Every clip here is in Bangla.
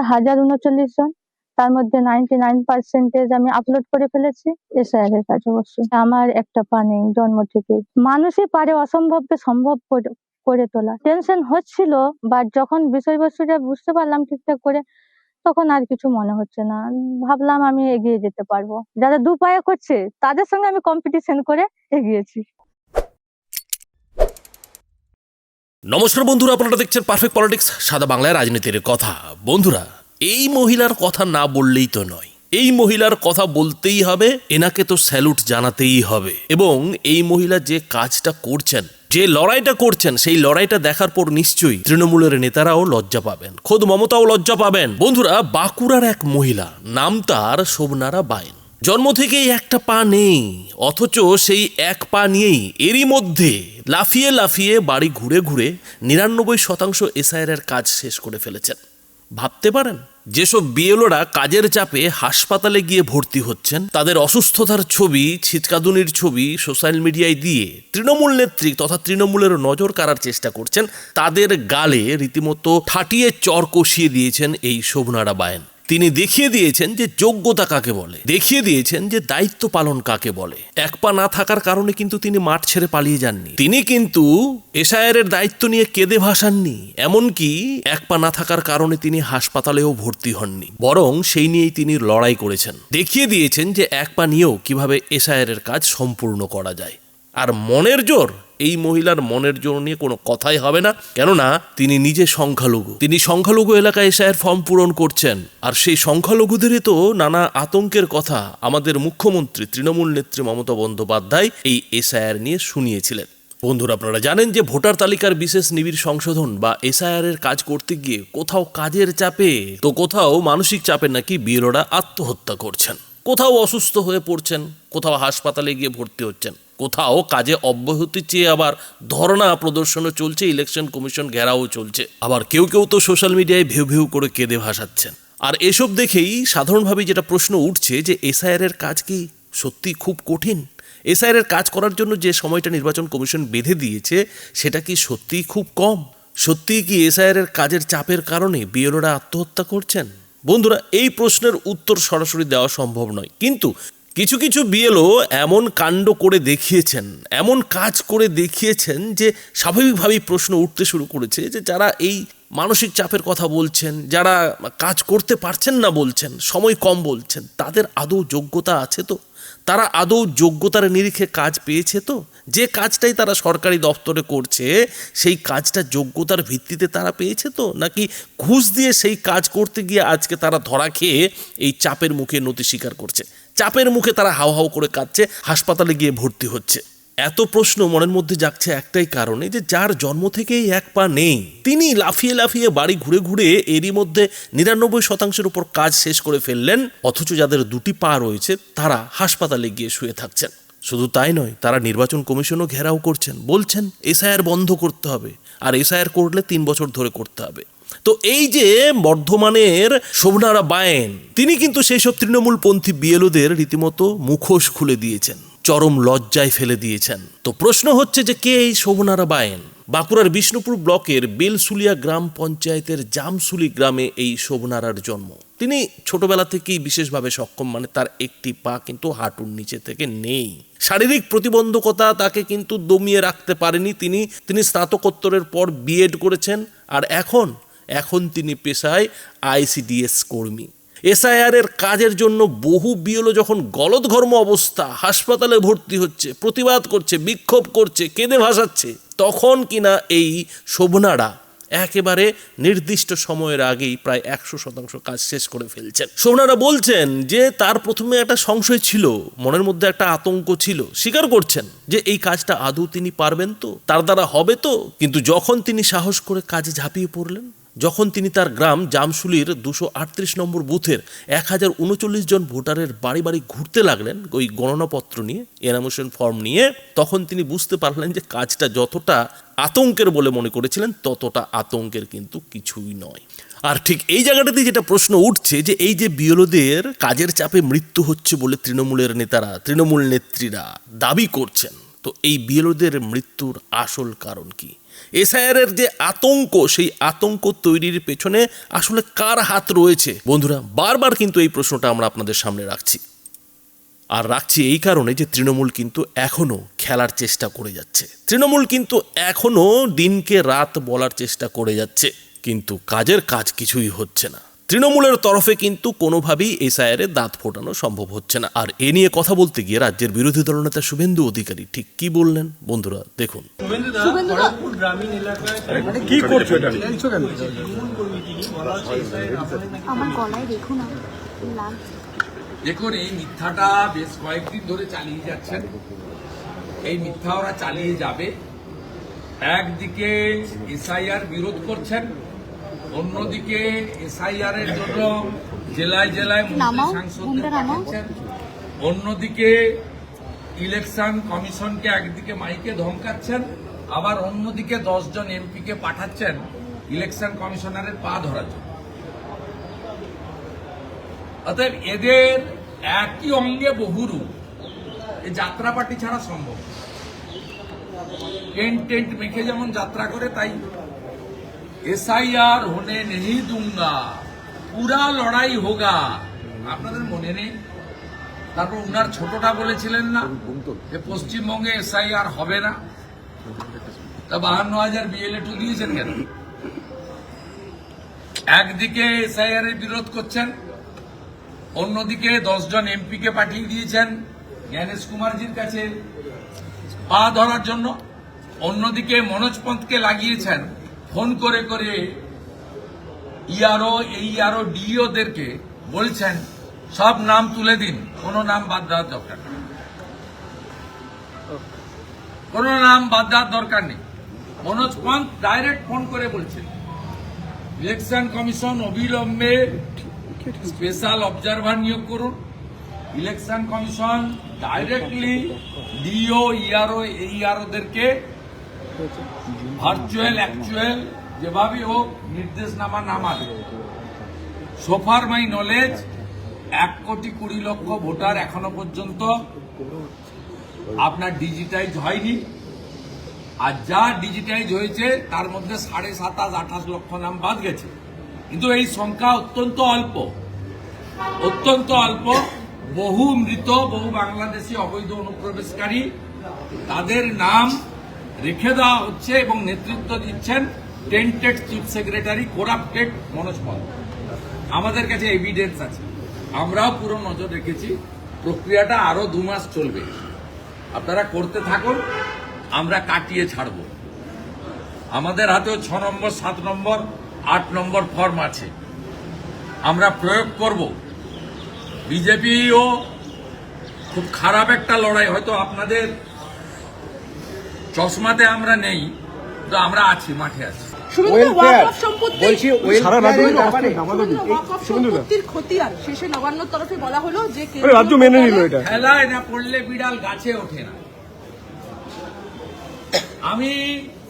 হাজার উনচল্লিশ জন। তার মধ্যে নাইনটি নাইন পার্সেন্টেজ আমি আপলোড করে ফেলেছি এসআইআর এর কাজ অবশ্যই। আমার একটা পা নেই জন্ম থেকে। মানুষই পারে অসম্ভবকে সম্ভব করে- তোলা। টেনশন হচ্ছিল বাট যখন বিষয়বস্তুটা বুঝতে পারলাম ঠিকঠাক করে, তখন আর কিছু মনে হচ্ছে না। ভাবলাম আমি এগিয়ে যেতে পারব। যারা দু পায়ে করছে, তাদের সঙ্গে আমি কম্পিটিশন করে এগিয়েছি। নমস্কার বন্ধুরা, আপনারা দেখছেন পারফেক্ট পলিটিক্স সাদা বাংলায় রাজনীতির কথা। বন্ধুরা, এই মহিলার কথা না বললেই তো নয়। এই মহিলার কথা বলতেই হবে, এনাকে তো স্যালুট জানাতেই হবে। এবং এই মহিলা যে কাজটা করছেন, যে লড়াইটা করছেন, সেই লড়াইটা দেখার পর নিশ্চয়ই তৃণমূলের নেতারাও লজ্জা পাবেন। খোদ মমতাও লজ্জা পাবেন। বন্ধুরা, বাঁকুড়ার এক মহিলা, নাম তার শোভনারা বাইন। জন্ম থেকেই একটা পা নেই, অথচ সেই এক পা নিয়েই এরই মধ্যে লাফিয়ে লাফিয়ে বাড়ি ঘুরে ঘুরে নিরানব্বই শতাংশ এসআইআর কাজ শেষ করে ফেলেছেন। ভাবতে পারেন, যেসব বিএলওরা কাজের চাপে হাসপাতালে গিয়ে ভর্তি হচ্ছেন, তাদের অসুস্থতার ছবি, ছিটকাদুনির ছবি সোশ্যাল মিডিয়ায় দিয়ে তৃণমূল নেত্রী তথা তৃণমূলের নজর কাড়ার চেষ্টা করছেন, তাদের গালে রীতিমতো ঠাটিয়ে চর কষিয়ে দিয়েছেন এই শোভনারা বায়ন। তিনি দেখিয়ে দিয়েছেন যে যোগ্যতা কাকে বলে। দেখিয়ে দিয়েছেন যে দায়িত্ব পালন কাকে বলে। এক পা না থাকার কারণে কিন্তু তিনি মাঠ ছেড়ে পালিয়ে যাননি। তিনি কিন্তু এর দায়িত্ব নিয়ে কেঁদে ভাসাননি, এমনকি এক পা না থাকার কারণে তিনি হাসপাতালেও ভর্তি হননি। বরং সেই নিয়েই তিনি লড়াই করেছেন। দেখিয়ে দিয়েছেন যে এক পা নিয়েও কীভাবে এর কাজ সম্পূর্ণ করা যায়। আর মনের জোর, এই মহিলার মনের জোর নিয়ে কোনো কথাই হবে না। কেননা, তিনি নিজে সংখ্যালঘু। তিনি সংখ্যালঘু এলাকায় এসে ফর্ম পূরণ করছেন। আর সেই সংখ্যালঘুদেরই তো নানা আতঙ্কের কথা আমাদের মুখ্যমন্ত্রী তৃণমূল নেত্রী মমতা বন্দ্যোপাধ্যায় এই এসআইআর নিয়ে শুনিয়েছিলেন। বন্ধুরা, আপনারা জানেন যে ভোটার তালিকার বিশেষ নিবিড় সংশোধন বা এসআইআর এর কাজ করতে গিয়ে কোথাও কাজের চাপে, তো কোথাও মানসিক চাপে নাকি বিএলওরা আত্মহত্যা করছেন। কোথাও অসুস্থ হয়ে পড়ছেন, কোথাও হাসপাতালে গিয়ে ভর্তি হচ্ছেন, কোথাও কাজে অব্যাহতি চেয়ে আবার ধর্ণা প্রদর্শনও চলছে, ইলেকশন কমিশন ঘেরাও চলছে। আবার কেউ কেউ তো সোশ্যাল মিডিয়ায় ভেউ ভেউ করে কেঁদে ভাসাচ্ছেন। আর এসব দেখেই সাধারণভাবে যেটা প্রশ্ন উঠছে যে এসআইআর এর কাজ কি সত্যি খুব কঠিন? এসআইআর এর কাজ করার জন্য যে সময়টা নির্বাচন কমিশন বেঁধে দিয়েছে, সেটা কি সত্যিই খুব কম? সত্যিই কি এসআইআর এর কাজের চাপের কারণে বিএলওরা আত্মহত্যা করছেন? বন্ধুরা, এই প্রশ্নের উত্তর সরাসরি দেওয়া সম্ভব নয়। কিন্তু কিছু কিছু বিএলও এমন কাণ্ড করে দেখিয়েছেন, এমন কাজ করে দেখিয়েছেন যে স্বাভাবিকভাবেই প্রশ্ন উঠতে শুরু করেছে যে যারা এই মানসিক চাপের কথা বলছেন, যারা কাজ করতে পারছেন না বলছেন, সময় কম বলছেন, তাদের আদৌ যোগ্যতা আছে তো? তারা আদৌ যোগ্যতার নিরিখে কাজ পেয়েছে তো? যে কাজটাই তারা সরকারি দপ্তরে করছে, সেই কাজটা যোগ্যতার ভিত্তিতে তারা পেয়েছে তো? নাকি ঘুষ দিয়ে সেই কাজ করতে গিয়ে আজকে তারা ধরা খেয়ে এই চাপের মুখে নতি স্বীকার করছে? চাপের মুখে তারা হাও হাও করে কাঁদছে, হাসপাতালে গিয়ে ভর্তি হচ্ছে। এত প্রশ্ন মনের মধ্যে জাগছে একটাই কারণে যে যার জন্ম থেকেই এক পা নেই, তিনি লাফিয়ে লাফিয়ে বাড়ি ঘুরে ঘুরে এরই মধ্যে নিরানব্বই শতাংশের উপর কাজ শেষ করে ফেললেন, অথচ যাদের দুটি পা রয়েছে, তারা হাসপাতালে গিয়ে শুয়ে থাকছেন। শুধু তাই নয়, তারা নির্বাচন কমিশনও ঘেরাও করছেন, বলছেন এসআইআর বন্ধ করতে হবে, আর এসআইআর করলে তিন বছর ধরে করতে হবে। তো এই যে বর্ধমানের শোভনারা বায়েন, তিনি কিন্তু সেই সব তৃণমূলপন্থী বিএলওদের রীতিমতো মুখোশ খুলে দিয়েছেন। চরম লজ্জায় ফেলে দিয়েছেন। তো প্রশ্ন হচ্ছে যে কে এই শোভনারা বায়েন? বাঁকুড়ার বিষ্ণুপুর ব্লকের বেলসুলিয়া গ্রাম পঞ্চায়েতের জামসুলি গ্রামে এই শোভনারার জন্ম। তিনি ছোটবেলা থেকেই বিশেষভাবে সক্ষম মানে তার একটি পা কিন্তু হাঁটুর নিচে থেকে নেই। শারীরিক প্রতিবন্ধকতা তাকে কিন্তু দমিয়ে রাখতে পারেনি তিনি। তিনি স্নাতকোত্তরের পর বিএড করেছেন আর এখন এখন তিনি পেশায় আইসিডিএস কর্মী। এসআইআর এর কাজের জন্য বহু বিএলও যখন গলদঘর্ম অবস্থা, হাসপাতালে ভর্তি হচ্ছে, প্রতিবাদ করছে, বিক্ষোভ করছে, কেঁদে ভাসাচ্ছে, তখন কিনা এই শোভনারা একেবারে নির্দিষ্ট সময়ের আগেই প্রায় একশো শতাংশ কাজ শেষ করে ফেলছেন। সোনারা বলছেন যে তার প্রথমে একটা সংশয় ছিল, মনের মধ্যে একটা আতঙ্ক ছিল, স্বীকার করছেন যে এই কাজটা আদৌ তিনি পারবেন তো, তার দ্বারা হবে তো, কিন্তু যখন তিনি সাহস করে কাজে ঝাঁপিয়ে পড়লেন যখন তিনি তার গ্রাম জামশুলির দুশো আটত্রিশ নম্বর বুথের এক হাজার উনচল্লিশ জন ভোটারের বাড়ি বাড়ি ঘুরতে লাগলেন ওই গণনাপত্র নিয়ে এনামোশন ফর্ম নিয়ে, তখন তিনি বুঝতে পারলেন যে কাজটা যতটা আতঙ্কের বলে মনে করেছিলেন, ততটা আতঙ্কের কিন্তু কিছুই নয়। আর ঠিক এই জায়গাটাতে যেটা প্রশ্ন উঠছে যে এই যে বিএলওদের কাজের চাপে মৃত্যু হচ্ছে বলে তৃণমূলের নেতারা, তৃণমূল নেত্রীরা দাবি করছেন। তো এই বিএলওদের মৃত্যুর আসল কারণ কি? এসআইআরের যে আতঙ্ক, সেই আতঙ্ক তৈরির পেছনে আসলে কার হাত রয়েছে? বন্ধুরা, বারবার কিন্তু এই প্রশ্নটা আমরা আপনাদের সামনে রাখছি। আর রাখছি এই কারণে যে তৃণমূল কিন্তু এখনও খেলার চেষ্টা করে যাচ্ছে। তৃণমূল কিন্তু এখনও দিনকে রাত বলার চেষ্টা করে যাচ্ছে, কিন্তু কাজের কাজ কিছুই হচ্ছে না। তৃণমূলের তরফে কিন্তু কোনোভাবেই এসআইআর দাঁত ফোটানো সম্ভব হচ্ছে না। আর এ নিয়ে কথা বলতে গিয়ে রাজ্যের বিরোধী দলনেতা শুভেন্দু অধিকারী ঠিক কি বললেন? বন্ধুরা দেখুন। শুভেন্দুদা খড়গপুর গ্রামীণ এলাকায় কি করছ এটা? আমার গলায় দেখুন না। লাল দেখুন এই মিথ্যাটা বেশ কয়েকদিন ধরে চালিয়ে যাচ্ছেন। এই মিথ্যা ওরা চালিয়ে যাবে। একদিকে এসআইআর বিরোধ করছেন অন্যদিকে এসআইআর এর জন্য জেলায় জেলায় অন্যদিকে ইলেকশন কমিশনকে একদিকে মাইকে ধমকাচ্ছেন আবার অন্যদিকে দশজন এমপিকে পাঠাচ্ছেন ইলেকশন কমিশনারের পা ধরার জন্য। অতএব এদের একই অঙ্গে বহুরূপ। এই যাত্রা পার্টি ছাড়া সম্ভব। টেন্ট টেন্ট মেখে যেমন যাত্রা করে তাই এসআইআর হোনে নেই দুঙ্গা, পুরা লড়াই হোগা। আপনাদের মনে নেই? তারপর উনার ছোটটা বলেছিলেন না যে পশ্চিমবঙ্গে এসআইআর হবে না? তা বাহান্ন হাজার বিএলএ টু দিয়েছেন কেন? একদিকে এসআইআর এর বিরোধ করছেন, অন্যদিকে দশজন এমপিকে পাঠিয়ে দিয়েছেন জ্ঞানেশ কুমারজির কাছে পা ধরার জন্য। অন্যদিকে মনোজ পন্থকে লাগিয়েছেন ফোন করে করে ইআরও এই আরও ডিওদেরকে বলছেন, সব নাম তুলে দিন, কোনো নাম বাদ দেওয়ার দরকার নেই। কোনো নাম বাদ দেওয়ার দরকার নেই। মনোজ পন্থ ডাইরেক্ট ফোন করে বলছেন ইলেকশন কমিশন অবিলম্বে স্পেশাল অবজারভার নিয়োগ করুন। Election commission directly DO ERO এইআরওদেরকে virtual actual যেভাবে হোক, নির্দেশনামা নামাবে সোফার মাই নলেজ এক কোটি কুড়ি লক্ষ ভোটার এখনও পর্যন্ত আপনার ডিজিটাইজ হয়নি। আর যা ডিজিটাইজ হয়েছে, তার মধ্যে সাড়ে সাতাশ, আঠাশ লক্ষ নাম বাদ গেছে। কিন্তু এই সংখ্যা অত্যন্ত অল্প। অত্যন্ত অল্প। বহু মৃত, বহু বাংলাদেশি অবৈধ অনুপ্রবেশকারী, তাদের নাম রেখে দেওয়া হচ্ছে এবং নেতৃত্ব দিচ্ছেন tainted chief secretary corrupted Manoj Pal. আমাদের কাছে এভিডেন্স আছে। আমরাও পুরো নজর রেখেছি। প্রক্রিয়াটা আরও দু মাস চলবে। আপনারা করতে থাকুন, আমরা কাটিয়ে ছাড়ব। আমাদের হাতেও ছ নম্বর, সাত নম্বর, আট নম্বর ফর্ম আছে। আমরা প্রয়োগ করব। বিজেপিও খুব খারাপ একটা লড়াই, হয়তো আপনাদের চশমাতে আমরা নেই তো আমরা আছি মাঠে আছি। রাজ্য মেনে নিল এটা। খেলায় না পড়লে বিড়াল গাছে ওঠে না। আমি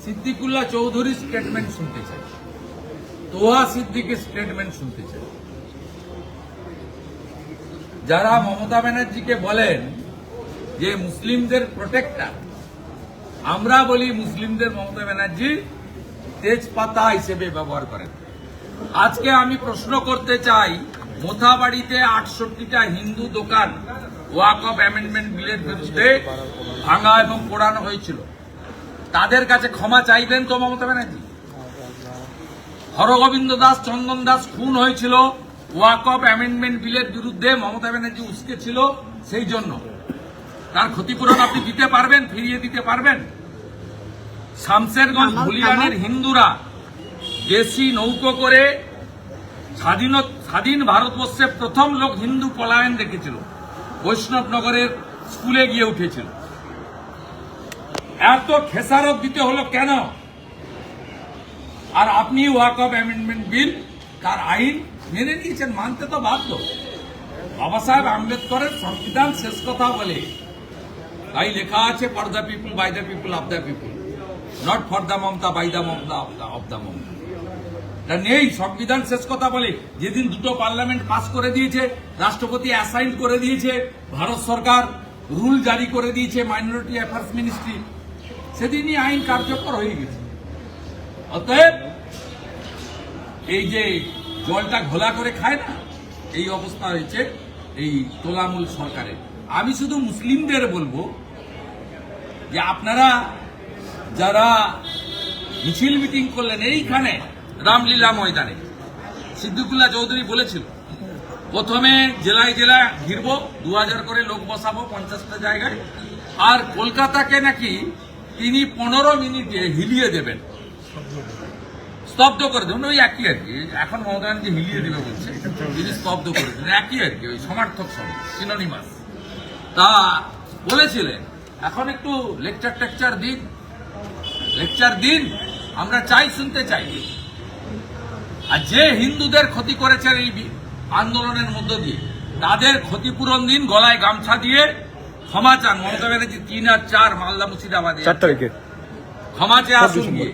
সিদ্দিকুল্লাহ চৌধুরী স্টেটমেন্ট শুনতে চাই। তোহা সিদ্দিকের স্টেটমেন্ট শুনতে চাই। যারা মমতা ব্যানার্জিকে বলেন যে মুসলিমদের প্রোটেক্টার আমরা বলি মুসলিমদের মমতা ব্যানার্জি তেজপাতা হিসেবে ব্যবহার করেন। আজকে আমি প্রশ্ন করতে চাই, মোথাবাড়িতে আটষট্টিটা হিন্দু দোকান ওয়াক অফ অ্যামেন্ডমেন্ট বিলের বিরুদ্ধে ভাঙা এবং পোড়ানো হয়েছিল। তাদের কাছে ক্ষমা চাইবেন তো মমতা ব্যানার্জি? হরগোবিন্দ দাস, চন্দন দাস খুন হয়েছিল, ওয়াক অফ অ্যামেন্ডমেন্ট বিলের বিরুদ্ধে মমতা ব্যানার্জি উস্কে ছিল সেই জন্য। তার ক্ষতিপূরণ আপনি দিতে পারবেন, ফিরিয়ে দিতে পারবেন? শামসেরগঞ্জ ভুলিয়ানের হিন্দুরা দেশি নৌকো করে স্বাধীন স্বাধীন ভারতবর্ষে প্রথম লোক হিন্দু পলায়ন দেখেছিল। বৈষ্ণবনগরের স্কুলে গিয়ে উঠেছিল। এত খেসারত দিতে হলো কেন? আর আপনি ওয়াক অফ অ্যামেন্ডমেন্ট বিল তার আইন মেনে নিয়েছেন মানতে তো বাধ্য। বাবা সাহেব আম্বেদকরের সংবিধান শেষ কথা বলে তাই লেখা আছে for the people by the people of the people not for the Mamata by the Mamata of the Mamata এটা নেই, সংবিধান শেষ কথা বলে যেদিন দুটো পার্লামেন্ট পাস করে দিয়েছে, রাষ্ট্রপতি অ্যাসাইন করে দিয়েছে, ভারত সরকার রুল জারি করে দিয়েছে মাইনরিটি অ্যাফেয়ার্স মিনিস্ট্রি সেদিনই আইন কার্যকর হয়ে গেছে। অতএব, এই যে জলটা ঘোলা করে খায় না, এই অবস্থা হয়েছে এই তোলামূল সরকারের। আমি শুধু মুসলিমদের বলব যে আপনারা যারা মিছিল মিটিং করলেন এইখানে রামলীলা ময়দানে। সিদ্দিকুল্লাহ চৌধুরী বলেছিল, প্রথমে জেলায় জেলায় ঘিরবো দু করে লোক বসাবো পঞ্চাশটা জায়গায়। আর কলকাতাকে নাকি তিনি পনেরো মিনিটে হিলিয়ে দেবেন। স্তব্ধ করে দেবেন। ওই একই আর কি। এখন মমতা ব্যানার্জি হিলিয়ে দেবে বলছে। তিনি স্তব্ধ করে দেবেন। একই আর কি, ওই সমার্থক শব্দ সিনোনিমাস তা বলেছিলেন, এখন একটু লেকচার টেকচার দিন। লেকচার দিন আমরা চাই শুনতে চাই। আর যে হিন্দুদের ক্ষতি করেছেন এই আন্দোলনের মধ্য দিয়ে তাদের ক্ষতিপূরণ দিন গলায় গামছা দিয়ে ক্ষমা চান। মমতা ব্যানার্জি তিন আর চার মালদা মুর্শিদাবাদে চার তারিখে ক্ষমা চেয়ে আসুন গিয়ে।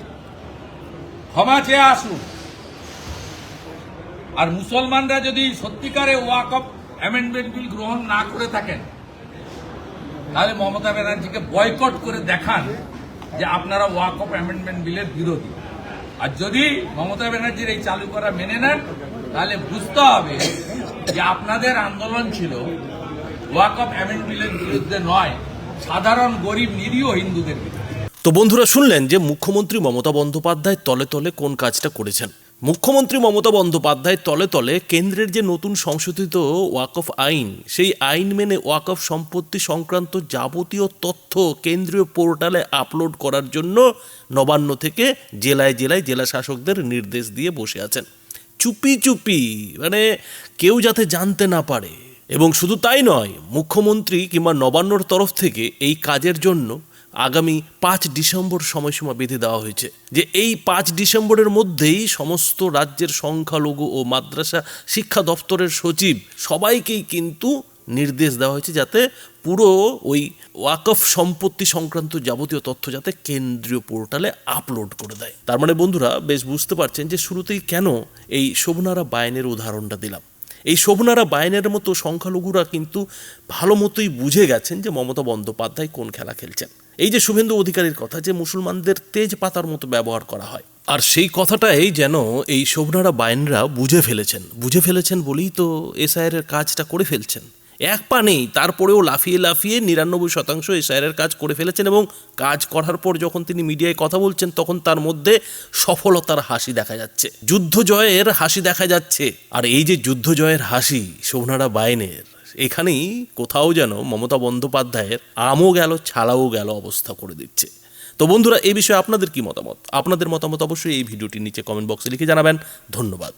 ক্ষমা চেয়ে আসুন। আর মুসলমানরা যদি সত্যিকারে ওয়াক অফ অ্যামেন্ডমেন্ট বিল গ্রহণ না করে থাকেন তাহলে মমতা ব্যানার্জিকে বয়কট করে দেখান। যে আপনারা ওয়াক অফ অ্যামেন্ডমেন্ট বিলের বিরোধী। আর যদি মমতা ব্যানার্জির এই চালু করা মেনে নেন, তাহলে বুঝতে হবে যে আপনাদের আন্দোলন ছিল ওয়াক অফ অ্যামেন্ড বিলের বিরুদ্ধে নয়, সাধারণ, গরিব, নিরীহ হিন্দুদের তো বন্ধুরা শুনলেন যে মুখ্যমন্ত্রী মমতা বন্দ্যোপাধ্যায় তলে তলে কোন কাজটা করেছেন। মুখ্যমন্ত্রী মমতা বন্দ্যোপাধ্যায় তলে তলে কেন্দ্রের যে নতুন সংশোধিত ওয়াকফ আইন, সেই আইন মেনে ওয়াকফ সম্পত্তি সংক্রান্ত যাবতীয় তথ্য কেন্দ্রীয় পোর্টালে আপলোড করার জন্য নবান্ন থেকে জেলায় জেলায় জেলা শাসকদের নির্দেশ দিয়ে বসে আছেন। চুপি চুপি মানে কেউ যাতে জানতে না পারে। এবং শুধু তাই নয়, মুখ্যমন্ত্রী কিংবা নবান্নর তরফ থেকে এই কাজের জন্য আগামী পাঁচ ডিসেম্বর সময়সীমা বেঁধে দেওয়া হয়েছে যে এই পাঁচ ডিসেম্বরের মধ্যেই সমস্ত রাজ্যের সংখ্যালঘু ও মাদ্রাসা শিক্ষা দপ্তরের সচিব সবাইকেই কিন্তু নির্দেশ দেওয়া হয়েছে যাতে পুরো ওই ওয়াকফ সম্পত্তি সংক্রান্ত যাবতীয় তথ্য যাতে কেন্দ্রীয় পোর্টালে আপলোড করে দেয়। তার মানে বন্ধুরা, বেশ বুঝতে পারছেন যে শুরুতেই কেন এই শোভনারা বায়নের উদাহরণটা দিলাম। এই শোভনারা বায়নের মতো সংখ্যালঘুরা কিন্তু ভালো মতোই বুঝে গেছেন যে মমতা বন্দ্যোপাধ্যায় কোন খেলা খেলছেন। এই যে শুভেন্দু অধিকারীর কথা যে মুসলমানদের তেজ পাতার মতো ব্যবহার করা হয়। আর সেই কথাটাই যেন এই শোভনারা বায়নরা বুঝে ফেলেছেন। বুঝে ফেলেছেন বলেই তো এসআইয়ের কাজটা করে ফেলছেন। এক পা নেই, তারপরেও লাফিয়ে লাফিয়ে নিরানব্বই শতাংশ এসআইয়ের কাজ করে ফেলেছেন এবং কাজ করার পর যখন তিনি মিডিয়ায় কথা বলছেন, তখন তার মধ্যে সফলতার হাসি দেখা যাচ্ছে। যুদ্ধ জয়ের হাসি দেখা যাচ্ছে। আর এই যে যুদ্ধ জয়ের হাসি সোনারা বায়নের এখানেই কোথাও যেন মমতা বন্দ্যোপাধ্যায়ের আমও গেল, ছালাও গেল অবস্থা করে দিচ্ছে। তো বন্ধুরা, এই বিষয়ে আপনাদের কি মতামত? আপনাদের মতামত অবশ্যই এই ভিডিওটির নিচে কমেন্ট বক্সে লিখে জানাবেন। ধন্যবাদ।